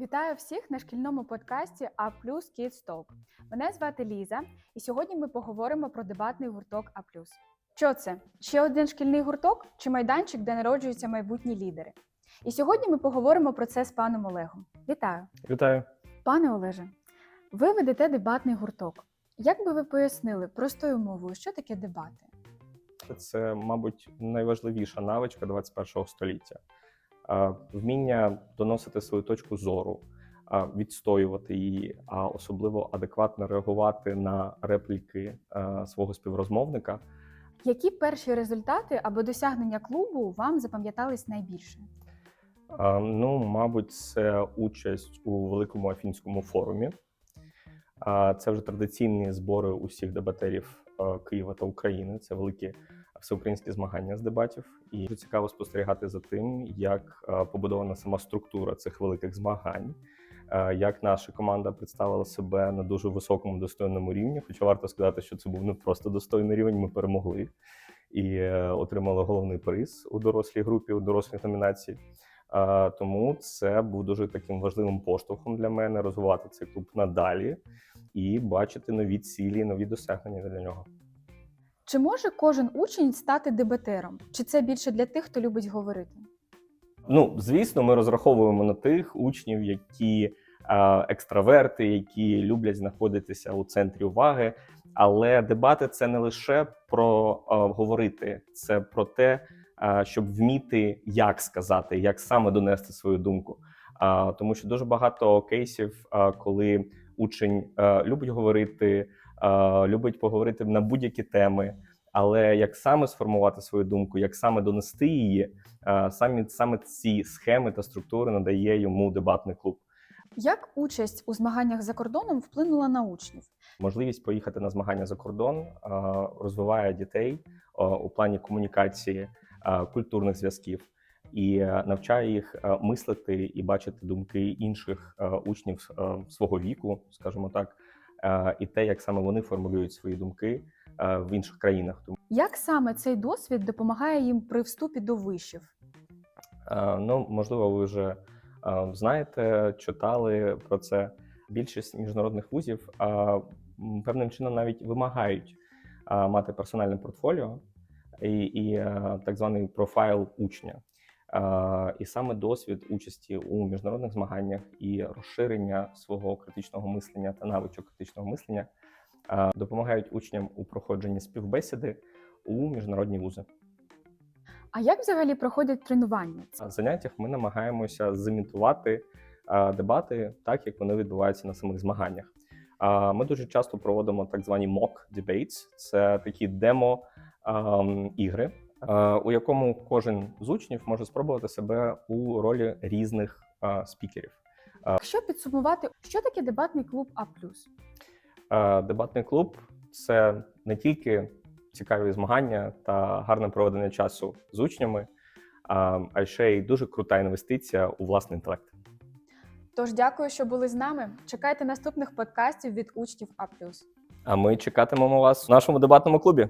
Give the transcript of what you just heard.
Вітаю всіх на шкільному подкасті А Kids Talk. Мене звати Ліза, і сьогодні ми поговоримо про дебатний гурток А Що це? Ще один шкільний гурток чи майданчик, де народжуються майбутні лідери? І сьогодні ми поговоримо про це з паном Олегом. Вітаю! Вітаю. Пане Олеже, ви ведете дебатний гурток. Як би ви пояснили простою мовою, що таке дебати? Це, мабуть, найважливіша навичка 21 століття. Вміння доносити свою точку зору, відстоювати її, а особливо адекватно реагувати на репліки свого співрозмовника. Які перші результати або досягнення клубу вам запам'ятались найбільше? Ну, мабуть, це участь у великому афінському форумі. Це вже традиційні збори усіх дебатерів Києва та України. Це великі всеукраїнські змагання з дебатів. І дуже цікаво спостерігати за тим, як побудована сама структура цих великих змагань, як наша команда представила себе на дуже високому достойному рівні. Хоча варто сказати, що це був не просто достойний рівень, ми перемогли і е, отримали головний приз у дорослій групі, у дорослій номінації. Тому це був дуже таким важливим поштовхом для мене розвивати цей клуб надалі і бачити нові цілі, нові досягнення для нього. Чи може кожен учень стати дебатером? Чи це більше для тих, хто любить говорити? Ну, звісно, ми розраховуємо на тих учнів, які екстраверти, які люблять знаходитися у центрі уваги. Але дебати це не лише про говорити, це про те, щоб вміти, як сказати, як саме донести свою думку. Тому що дуже багато кейсів, коли учень любить говорити, любить поговорити на будь-які теми. Але як саме сформувати свою думку, як саме донести її, а, самі саме ці схеми та структури надає йому дебатний клуб. Як участь у змаганнях за кордоном вплинула на учнів? Можливість поїхати на змагання за кордон розвиває дітей у плані комунікації, культурних зв'язків і е, навчає їх е, мислити і бачити думки інших е, учнів свого віку, скажімо так, і те, як саме вони формулюють свої думки е, в інших країнах. Як саме цей досвід допомагає їм при вступі до вишів? Е, Ну, можливо, ви вже е, знаєте, читали про це. Більшість міжнародних вузів е, певним чином навіть вимагають е, мати персональне портфоліо і, і е, так званий профайл учня. Е, І саме досвід участі у міжнародних змаганнях і розширення свого критичного мислення та навичок критичного мислення е, допомагають учням у проходженні співбесіди у міжнародні вузи. А як взагалі проходять тренування? На заняттях ми намагаємося зімітувати дебати так, як вони відбуваються на самих змаганнях. Ми дуже часто проводимо так звані mock debates. Це такі демо ам, ігри, а, у якому кожен з учнів може спробувати себе у ролі різних спікерів. Якщо підсумувати, що таке дебатний клуб А Е, Дебатний клуб це не тільки цікаві змагання та гарне проведення часу з учнями, а ще й дуже крута інвестиція у власний інтелект. Тож дякую, що були з нами. Чекайте наступних подкастів від учнів А А ми чекатимемо вас у нашому дебатному клубі.